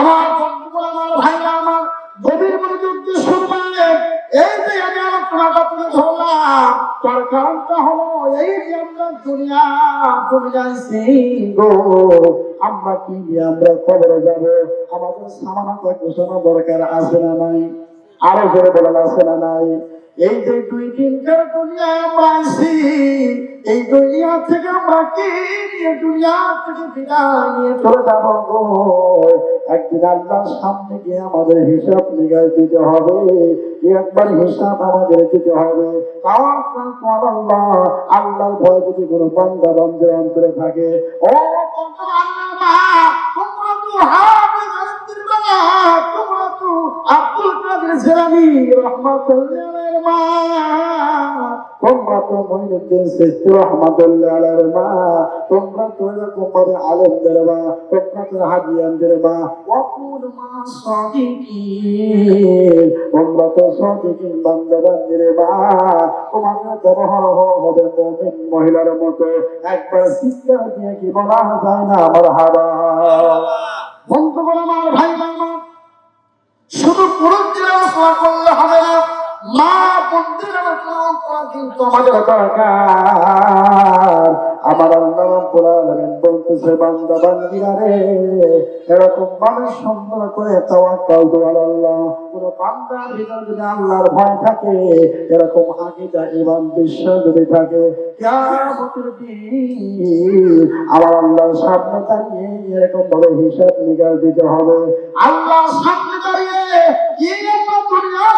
আমার বন্ধুগণ আমার ভাইরা আমার গভীর মনোযোগ দিয়ে এই যে আমি আলোচনাটা তুলে ধরলাম, তার কারণটা হলো এই যে আমরা দুনিয়া গো আমরা কি আমরা খবরে যাব? আমাদের সামান্য দরকার আছে না নাই? আরও জোরে বলা আছে না নাই? এই যে দুই দিনকার আছি এই দুনিয়া থেকে আমরা কি নিয়ে, দুনিয়া থেকে নিয়ে চলে যাব একদিন আল্লাহর সামনে গিয়ে আমাদের হিসাব নিকাশ দিতে হবে, একবার হিসাব আমাদের দিতে হবে। আল্লাহর ভয় যদি কোনো অন্তরে থাকে, ও তোমরা তো আব্দুল কাদের তোমরা তো রহমাতুল্লাহ আলাইহির মা, তোমরা তো এরকম ভাবে আলেমদের মা, তোমরা তো হাজিয়ানদের মা। ওয়াকুল মা তোমরা তো সাদিকিন বান্দা বান্দির মা। তোমাদের হবে মুমিন মহিলার মতো। একবার চিৎকার দিয়ে কি বলা যায় না আমার হাবা? বন্ধুগণ আমার ভাই শুধু পুরুষদের করলে হবে না। মা আলোচনা করা কিন্তু আমাদের দরকার। আমার আল্লাহ রাব্বুল আলামিন বলতেছে বান্দা বান্দিরা রে এরকম মানুষ সুন্দর করে তাওয়াক্কাল আল্লাহ। কোন বান্দার ভিতর যদি আল্লাহর ভয় থাকে এরকম আকীদা ঈমান বিশ্বাস যদি থাকে কিয়ামতের দিন আমার আল্লাহর সামনে দাঁড়িয়ে এরকম ভাবে হিসাব নিকাশ দিতে হবে। আল্লাহর সামনে দাঁড়িয়ে কি আমরা দুনিয়া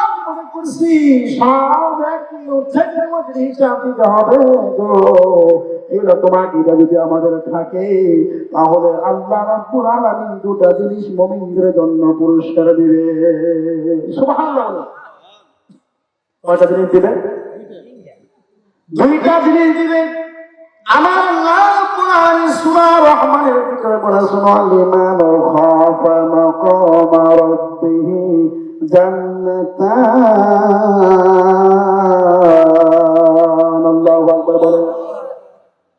আমাদের তাহলে আল্লাহ দুটা জিনিস মুমিনদের জন্য পুরস্কার দিবে। কয়টা জিনিস দিবে? দুইটা জিনিস দিবে। আমার আল্লাহ কোরআন সূরা রহমানের ভিতরে বলে লিমান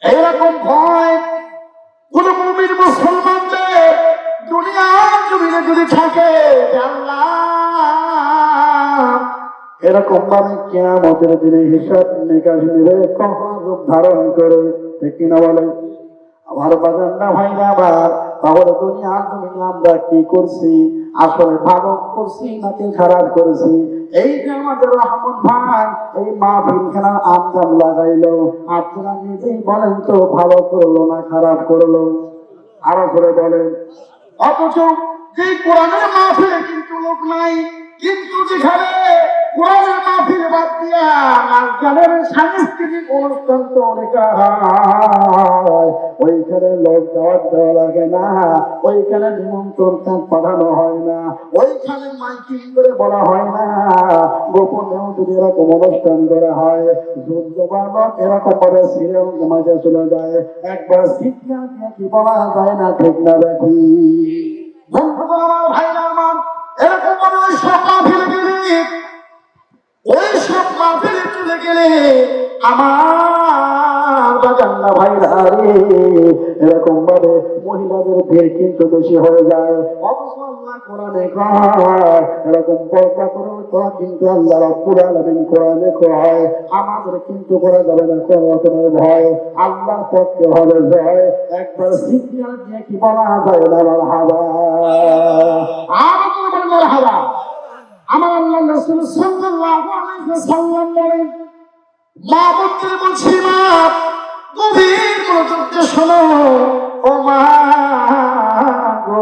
এইরকম ভয় কোন মুমিন মুসলমানদের দুনিয়া জমিনে যদি থাকে এরকম ভাবে কেয়ামতের দিনে হিসাব নিকাশ নিবে, কখন ধারণ করে, ঠিক কিনা বলে? আমার বাজার না ভাই না আবার তাহলে দুনিয়া জমিনে আমরা কি করছি? আসলে ভালো করছি, নাকি খারাপ করেছি? এই যে আমাদের রহমান ভাই, এই মাহফিল খেলার আঞ্জাম লাগাইলো। আপনারা নিজেই বলেন তো, ভালো করল না খারাপ করল? আরও করে বলেন। অথচ যে কোরআনের মাহফিলে কিন্তু লোক নাই, কিন্তু যেখানে কোরআনের বাদ দিয়া নাচগানের সাংস্কৃতিক অনুষ্ঠান তো অনেক ওইখানে লোক দাওয়াত দেওয়া লাগে না, ওইখানে নিমন্ত্রণ পাঠানো হয় না, ওইখানে মাইকিং করে বলা হয় না। গোপনেও যদি এরকম অনুষ্ঠান করা হয় যুদ্ধ বালক এরকম ভাবে সিরিয়াল মাঝে চলে যায়। একবার শিক্ষা দিয়ে কি বলা যায় না, ঠিক না দেখি। বন্ধুগণ ভাইরা এরকম ভাবে মাহফিলে গেলে মাহফিলে চলে গেলে আমার রে, এরকম ভাবে মহিলাদের ভিড় কিন্তু বেশি হয়ে যায়। আল্লাহ আমাদের কিন্তু করা যাবে না, কোনো রকমের ভয়। আল্লাহর পক্ষে হবে জয় একবার দিয়ে কি বলা যায় আমার আল্লাহ রাসূল সাল্লাল্লাহু আলাইহি ওয়াসাল্লাম বলেন, মা বলতে বলছি মা গভীর মনোযোগ শোনো। ও মা গো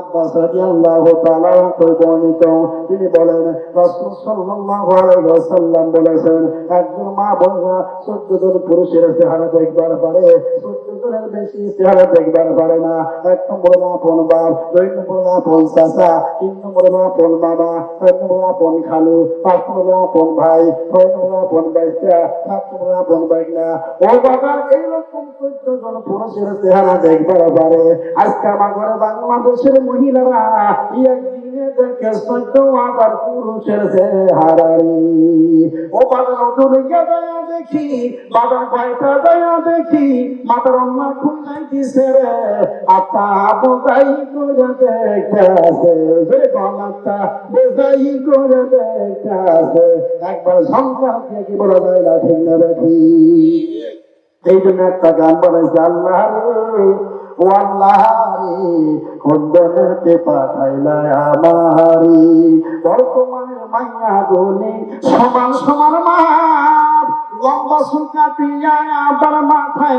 আব্বাস রাদিয়াল্লাহু তাআলা বর্ণিত। তিনি বলেন, রাসূল সাল্লাল্লাহু আলাইহি ওয়াসাল্লাম বলেছেন, একজন মা বোনরা 14 জন পুরুষের চেহারা দেখবার পারে 14 জনের বেশি চেহারা দেখবার পারে না। এক নম্বর মা আপন বাপ, দুই নম্বর মা আপন চাচা, তিন নম্বর মা আপন মামা, চার নম্বর মা আপন খালু, পাঁচ নম্বর মা আপন ভাই, ছয় নম্বর মা আপন বাইসা সাত নম্বর মা আপন বাইকনা ও বাবা, এইরকম 14 জন পুরুষের চেহারা দেখবার পারে। আজকে আমার ঘরে বাংলাদেশের মহিলারা একদিন দেখে সত্য আবার পুরুষের হারারি। ও বাবার দুর্গা দয়া দেখি, বাবার কয়টা দয়া দেখি, মাতার অন্য খুলাই দিছে রে। আত্মা বোঝাই করে দেখতেছে যে গলাটা বোঝাই করে দেখতেছে। একবার দিয়ে কি বলা যায় না ঠিক না দেখি। এই জন্য একটা গান বানাইছে আল্লাহ ও আল্লাহ খন্দনতে পাঠাইলা আমারি। বর্তমানের মাইয়া গলি সমান সমান মাপ, লম্বা সুলকা পিয়া মাথায়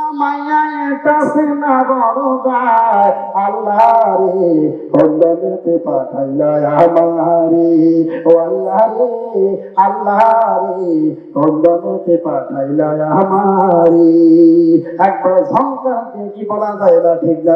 বোলা মায়া এটা সেনা বড় যায় আল্লাহ রে খন্দনতে পাঠাইলা আমারে ও আল্লাহ রে আল্লাহ রে খন্দনতে পাঠাইলা আমারে একবার দিয়ে কি বলা যায় না, ঠিক না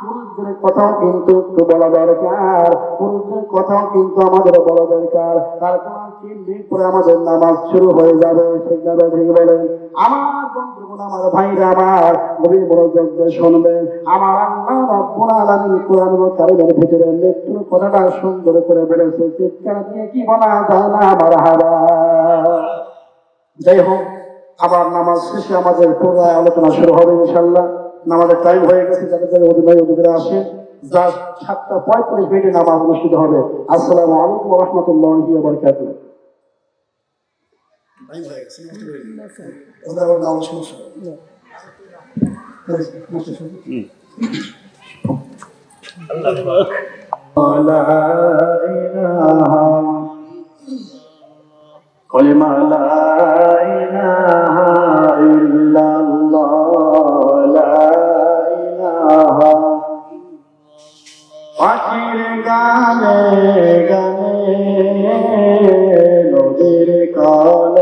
পুরুষদের কথাও কিন্তু একটু বলা দরকার। পুরুষদের কথাও কিন্তু আমাদের বলা দরকার। তার কারণ পরে আমাদের নামাজ শুরু হয়ে যাবে, ঠিক বলেন? আমার বন্ধুগণ আমার ভাইরা আমার গভীর শুনবেন আমার আল্লাহ কোরআন ভিতরে মৃত্যুর কথাটা সুন্দর করে বলেছে। চিৎকার দিয়ে কি বলা যায় না, আমার হারা যাই হোক, আবার নামাজ শেষে আমাদের পুরো আলোচনা শুরু হবে ইনশাল্লাহ নামাজের টাইম হয়ে গেছে যাদের যাদের অধিবাহী অধিবেরা আসেন যার সাতটা পঁয়ত্রিশ মিনিটে নামাজ অনুষ্ঠিত হবে। আসসালাম আলাইকুম রহমতুল্লাহ বরকাত কলিমা লা ইল গানে গানে, নদীর কাল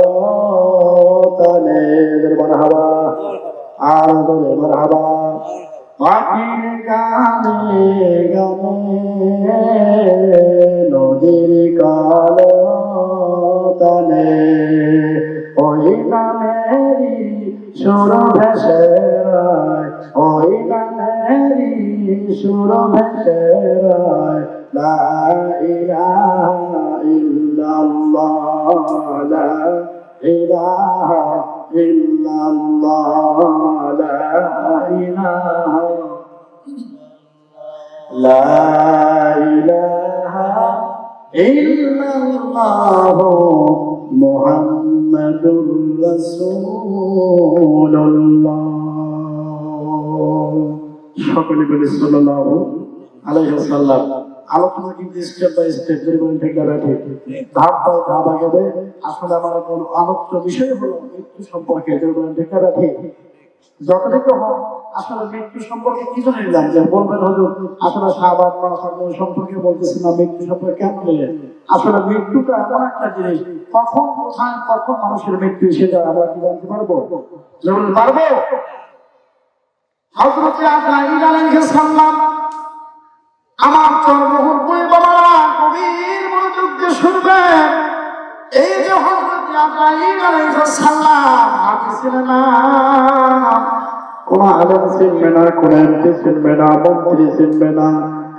তালে। মারহাবা আর বলে মারহাবা। পাখির গানে গানে, নদীর কাল তালে। ওই নামেরই সুর ভেসে ওই নামেরই সুর ভেসে রায়। লা ইলাহা ইল্লাল্লাহ লা ইলাহা ইল্লাল্লাহ লা ইলাহা لا إله إلا الله محمد رسول الله সকলে বলে সাল্লাল্লাহু আলাইহি ওয়াসাল্লাম আলোচনা কিন্তু স্টেপ বাই স্টেপ রাখে ধাপ বাই ধাপ আগাবে আসলে আমার কোন আলোচ্য বিষয় হলো মৃত্যু সম্পর্কে ঠিক রাখে যতটুকু হোক, আসলে মৃত্যু সম্পর্কে কি যে বলবেন আসলে সম্পর্কে বলতেছি না, মৃত্যু সম্পর্কে কেন আসলে মৃত্যুটা এমন একটা জিনিস, কখন কোথায়, কখন মানুষের মৃত্যু, সেটা আমরা কি জানতে পারব? যেমন পারব? আমার চর্মহুর বই বাবারা গভীর মনোযোগ দিয়ে শুনবেন এই যে হজরত আলাইহিস সালাম নাম কোন আলেম চিনবে না কোন এমপি চিনবে না মন্ত্রী চিনবে না।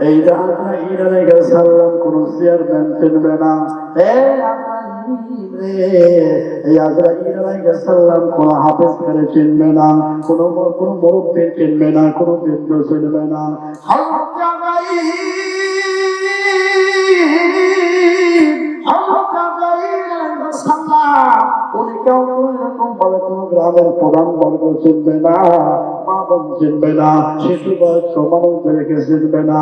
এই যে আমরা ইরানে গেছিলাম কোন চেয়ারম্যান চিনবে না। এই কোন হাফেজ করে চিনবে না, কোন কোন মুরব্বী চিনবে না, কোন বৃদ্ধ চিনবে না। উনি কেউ এরকম ভাবে কোন গ্রামের প্রধান বর্গ চিনবে না মা বোন চিনবে না শিশু বয়স্ক মানুষদেরকে চিনবে না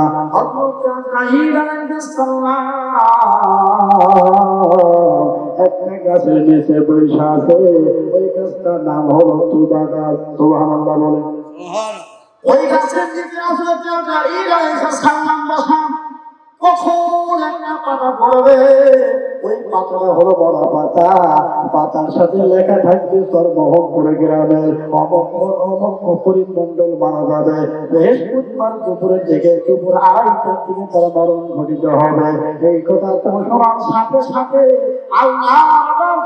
একটা গাছের নিচে বৈশা আছে ওই গাছটার নাম হলো তুবা গাছ সুবহানাল্লাহ বলে ওই গাছের নিচে আসলে সালাম বসা ওই হলো বড় পাতা। পাতার সাথে লেখা থাকবে তোর মোহনপুরে গ্রামের অমক অমক পরিমণ্ডল মারা যাবে। বৃহস্পতিবার দুপুরের দিকে দুপুর আড়াইটার দিকে তার মরণ ঘটিত হবে। এই কথা তুমি শোনার সাথে সাথে আল্লাহ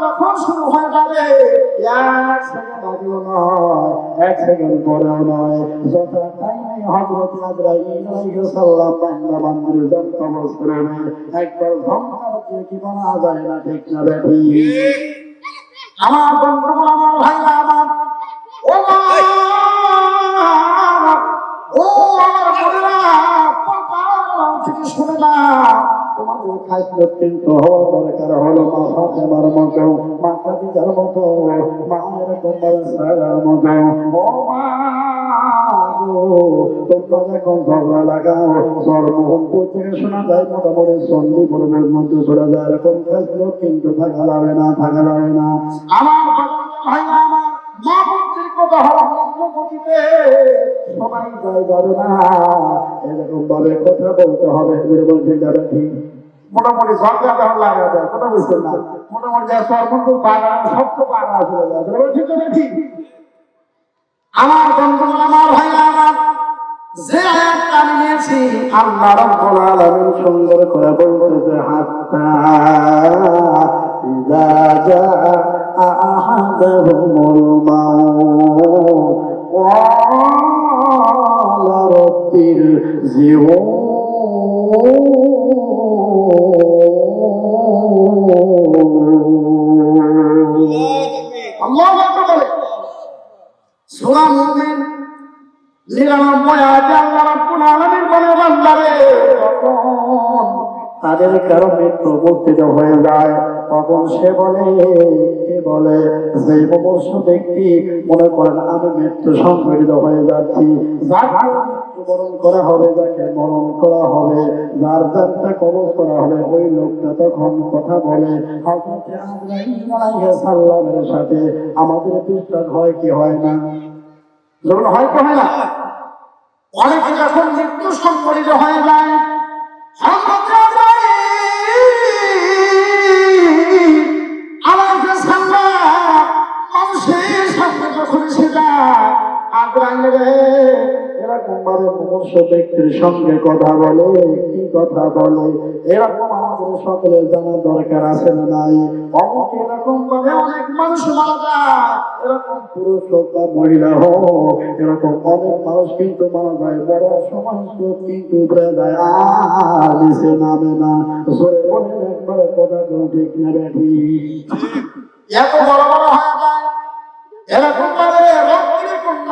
যখন শুরু হয়ে যাবে, এক সেকেন্ড আগেও নয়, এক সেকেন্ড পরেও নয়। যথা টাইমে হজরত আজরাইল আলাইহিস সালাম বান্দা বান্দির জান কবজ করবে একবার ধমকার দিয়ে কি বলা যায় না ঠিক না বেটি আমার বন্ধু আমার ভাই আমার ও ও বোনেরা থেকে শুনে না তোমাদের খাদ্য কিন্তু হওয়া দরকার হলো মা ফাতেমার মতো মা খাদিজার মতো মা এরকম সারার মতো ও মা তোমরা যখন ঝগড়া লাগাও সর্বহম্পুর থেকে এরকম কিন্তু থাকা যাবে না থাকা যাবে না আমার কথা এরকম ভাবে কথা বলতে হবে যাবে ঠিক। মোটামুটি সরকার তখন লাগা মোটামুটি সব আমার বন্ধু আমার ভাই আমার যে আয়াত আমি নিয়েছি আল্লাহ রাব্বুল আলামিন সুন্দর করে বলতেছে হাত্তা ইযা জাআ আহাদাহুমুল মাউত قال رب ارجعون আল্লাহু আকবার বলে সূরা মুমিন নিরানব্বই আয়াতে আল্লাহ রাব্বুল আলামিন বলে বান্দারে তাদের কারণে প্রবর্তিত হয়ে যায়। তখন সে বলে কে বলে, যে অবশ্য ব্যক্তি মনে করেন আমি মৃত্যু সংঘটিত হয়ে যাচ্ছি। মৃত্যুবরণ করা হবে, যাকে মরণ করা হবে, যার যারটা কবজ করা হবে, ওই লোকটা তখন কথা বলে সালামের সাথে আমাদের বিশ্বাস হয় কি হয় না? যখন হয় কি হয় না, অনেকে যখন মৃত্যু সংঘটিত হয়ে যায় রে এরকম ভাবে সঙ্গে কথা বলে, কি কথা বলে, এরকম আমাদের সকলের দরকার আছে নাই? এরকম পুরুষ মহিলা হোক, এরকম অনেক মানুষ কিন্তু বড় সুখ কিন্তু উঠে যায় নামে না। কথা এরকম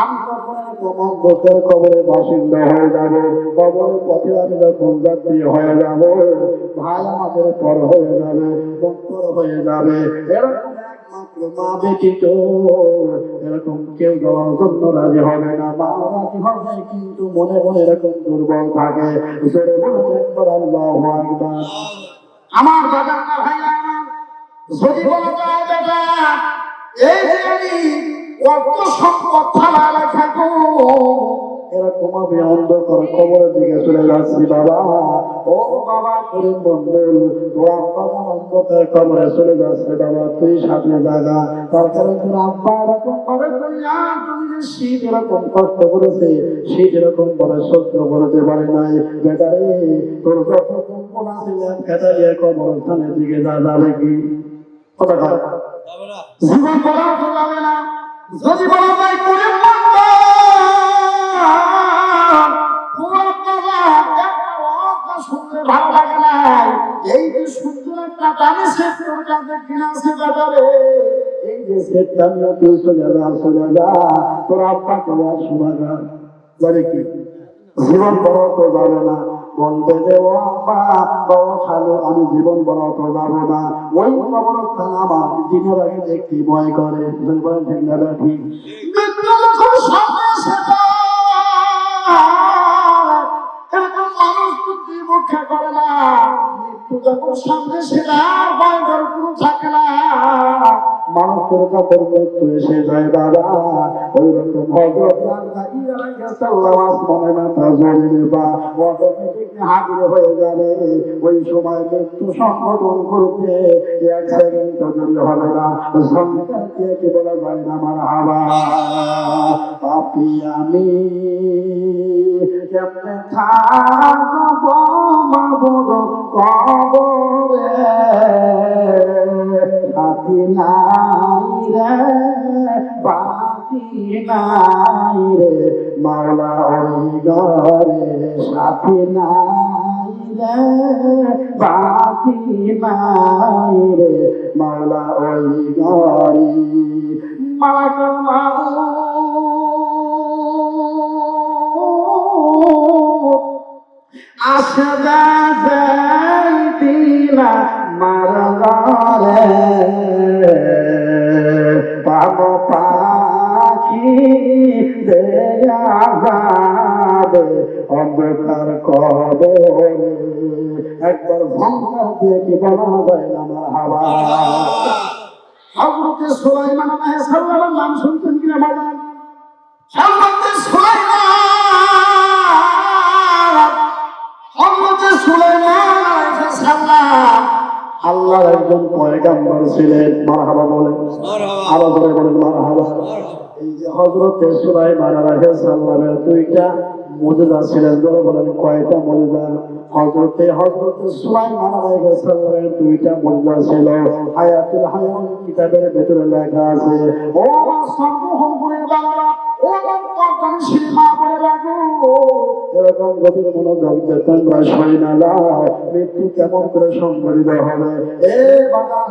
আমি হয়ে যাব। কবরের পথে হয়ে যাব, ভাই আমাদের হয়ে যাবে এরকম একমাত্র এরকম কেউ দেওয়ার জন্য রাজি হবে না। মা রাজি হবে কিন্তু মনে মনে এরকম দুর্বল থাকে। আল্লাহ আমার ভাই যদি বলা যায় দাদা এই যে আমি অত সম্পদ অন্ধকার কবরের দিকে চলে যাচ্ছি বাবা। ও বাবা করিম বন্ধু তোর আব্বা অন্ধকার কবরে চলে যাচ্ছে বাবা। তুই তার কারণ তোর আব্বা এরকম ভাবে করিয়া তুমি শীত এরকম কষ্ট করেছে শীত এরকম সহ্য করতে পারে নাই। বেটারে তোর যত কম্পন আছে খেতা কবরস্থানের দিকে যা যাবে কি? কথা জীবন বলা যাবে না। যদি বলা যায় করে ভালো লাগে না এই যে সুন্দর একটা ব্যাপারে। এই যে সেটটা নিয়ে তুই চলে যা তোর আব্বাকে আর শোনা কি? জীবন বড় তো যাবে না। বলবে যে, ও আব্বা আমি জীবন বড় যাব না। ওই কবরস্থান আমার দিনের আগে দেখতে ভয় করে। মৃত্যু যখন সামনে করে না? মৃত্যু যখন সামনে ভয় কোনো থাকে না। মানুষের কাপড় মৃত্যু এসে যায় বাবা ওই রকম হয়ে যাবে ওই সময় মৃত্যু সংগঠন করতে এক সেকেন্ড যদি হবে না সংখ্যা কি বলা যায় না আমার হাওয়া আপনি আমি। কবরে? নাই সাথী বাতি নাই রে মাওলা ওই ঘরে মালাকাল মাউত আসদা যাইতিনা মারগারে অন্ধকার কবরে একবার ভঙ্কার দিয়ে কি বলা যায় না আমার হাওয়া নাম কিনা আল্লাহর একজন পয়গাম্বর ছিলেন, মারহাবা বলেন। আরও ধরে বলেন মারহাবা। এই যে হযরতে সুলাইমান আলাইহিস সালামের দুইটা মুজিজা ছিলেন ধরে বলেন, কয়টা মুজিজা হযরতে হযরতে সুলাইমান আলাইহিস দুইটা মুজিজা ছিল। হায়াতুল হায়ান কিতাবের ভিতরে লেখা আছে, ও সম্মোহন করে বাংলা ও কর্তন শিল্পা বলে রাখো। এরকম গভীর মনোযোগ দিয়ে তোমরা সই না মৃত্যু কেমন করে সংগঠিত হবে? এ বাগান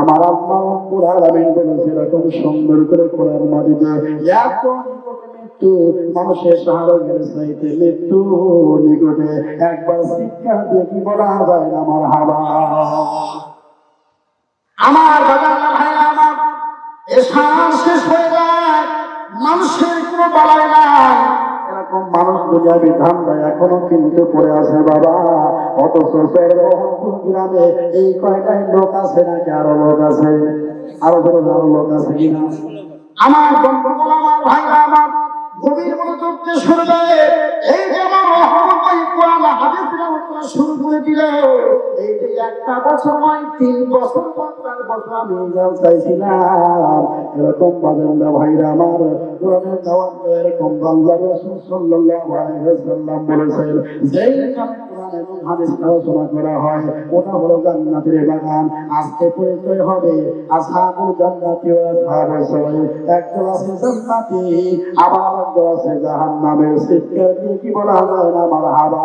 আমার আম্মা রব্বুল আলামিন বলেছে এরকম সুন্দর করে কোরআন মাজিদে এত মানুষের মৃত্যু নিকটে। একবার শিক্ষা যায় আমার আমার বাগান ভাই আমার এ হয়ে কোনো বলায় নাই। এরকম মানুষ দুনিয়া বিধান নাই এখনও কিন্তু পড়ে আছে বাবা। অথচ গ্রামে? এই কয়টাই লোক আছে নাকি আরও লোক আছে? আরও বড় আরও লোক আছে কিনা? আমার বন্ধুগুলো আমার ভাই আমার গভীর মনোযোগ দিয়ে শুনবে এই যে আমার রহমতময় কোরআন হাদিস তেলাওয়াত শুরু করে দিল, এই যে একটা বছর নয়, তিন বছর পর বছর আমি যাও চাইছিলাম। এরকম বাজান ভাইরা আমার কোরআনের দাওয়াত এরকম বাংলা রাসূল সাল্লাল্লাহু আলাইহি ওয়াসাল্লাম বলেছেন, যেই কোরআন এবং হাদিস আলোচনা করা হয়। ওটা হলো জান্নাতের বাগান। আজকে পরিচয় হবে আসহাবুল জান্নাতি ওয়া আসহাবুস সালাম। একদল আছে জান্নাতি, আবার একজন আছে জাহান্নামের দিয়ে কি বলা যায় না, মারহাবা?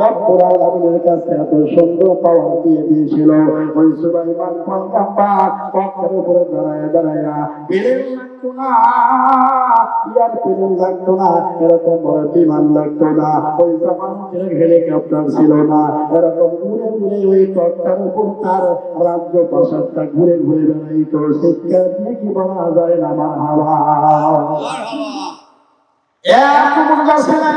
রব্বুল আলামিনের কাছে এত সুন্দর পাওয়া দিয়ে দিয়েছিল। ওই সুলাইমান পয়গম্বর পথের উপরে দাঁড়ায় দাঁড়ায় বীরের লাগতো না এয়ারপ্লেন লাগতো না এরকম বড় বিমান লাগতো না। ওই জামানের হেলিকপ্টার ছিল না। এরকম ঘুরে ঘুরে ওই উপর তার রাজ্য প্রাসাদটা ঘুরে ঘুরে বেড়াইতো। শিক্ষা দিয়ে কি বলা যায় না হাওয়া এক ছিলেন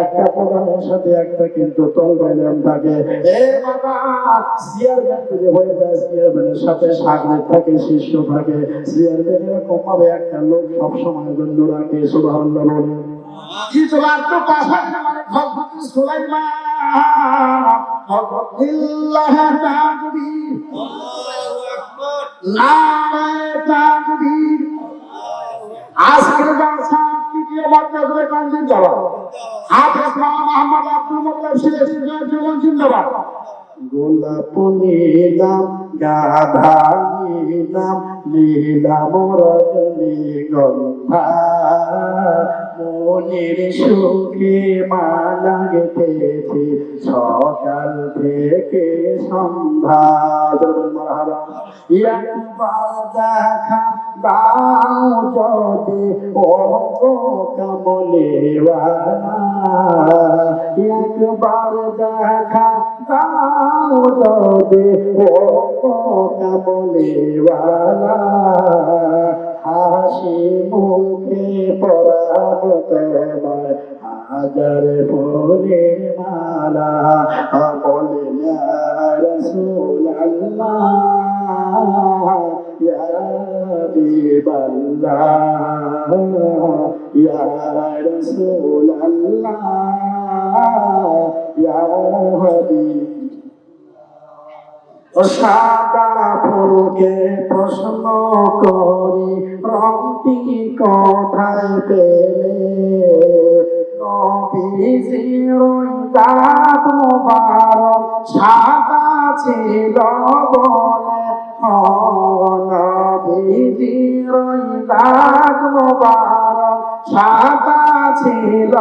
একটা প্রধানের সাথে একটা কিন্তু থাকে। চেয়ারম্যান যদি হয়ে যায় চেয়ারম্যানের সাথে সাগরে থাকে শিষ্য থাকে চেয়ারম্যান এরকম একটা লোক সবসময় জন্য রাখে সুবহানাল্লাহ বলে। তোমার তো পাশাপাশি মানে ভগবতী সুলাইমান? ভগবতিল্লাহ তাকবীর নারায়ে তাকবীর। আজকের জলসা তৃতীয় মর্যাদা কান্দিন যাওয়া হাফেজ মাওলানা মোহাম্মদ আব্দুল মুত্তালিব সিলেট জীবন জিন্দাবাদ। গোলাপ নীলাম গাধা নীলাম নীলাম রজনী গন্ধা মনের সুখে মালা গেতেছি সকাল থেকে সন্ধ্যা। একবার দেখা দাও যদি ও কমলেওয়ালা একবার দেখা দাও যদি ও কমলেওয়ালা হাসি মুখে পরাব তোমার হাজার ফুলের মালা বলেন রসুল আল্লাহ ইয়া রসুল আল্লাহ ইয়া সাদা ফুলকে প্রশ্ন করি রংটি কোথায় পেলে? সাদা ছিল বলে। সাদা ছিল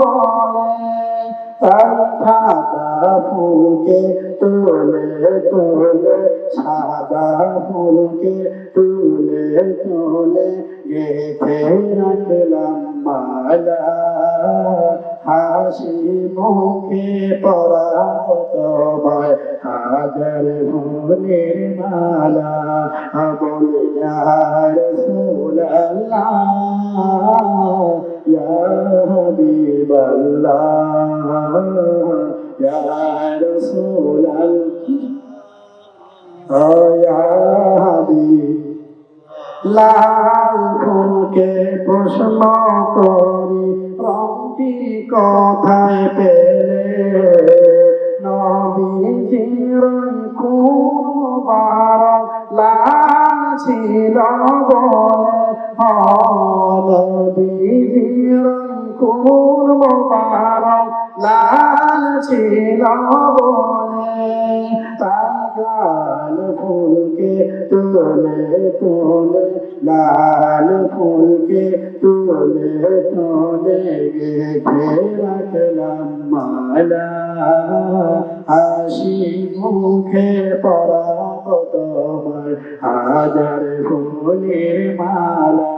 বলে। সাদা ফুলকে তুলে তুলে, সাদা ফুলকে তুলে তুলে, গেথে রাখলাম মালা। হাসি মুখে পরাব তোমায় হাজার ফুলের মালা বলে রসুল্লাহ ইয়া হাবিবাল্লাহ ইয়া রাসূলাল্লাহ ইয়া হাবিব লাল ফুলকে প্রশ্ন করি, রংটি কোথায় পেলে? নবীজির খুন লাল ছিল বলে। নবীজির খুন মুবারক লাল ছিল বলে তাগাল ফুলকে তুলে তুলে, লাল ফুলকে তুলে তুলে গেছে রাখলাম মালা। হাসি মুখে পরাব তোমার, হাজার ফুলের মালা।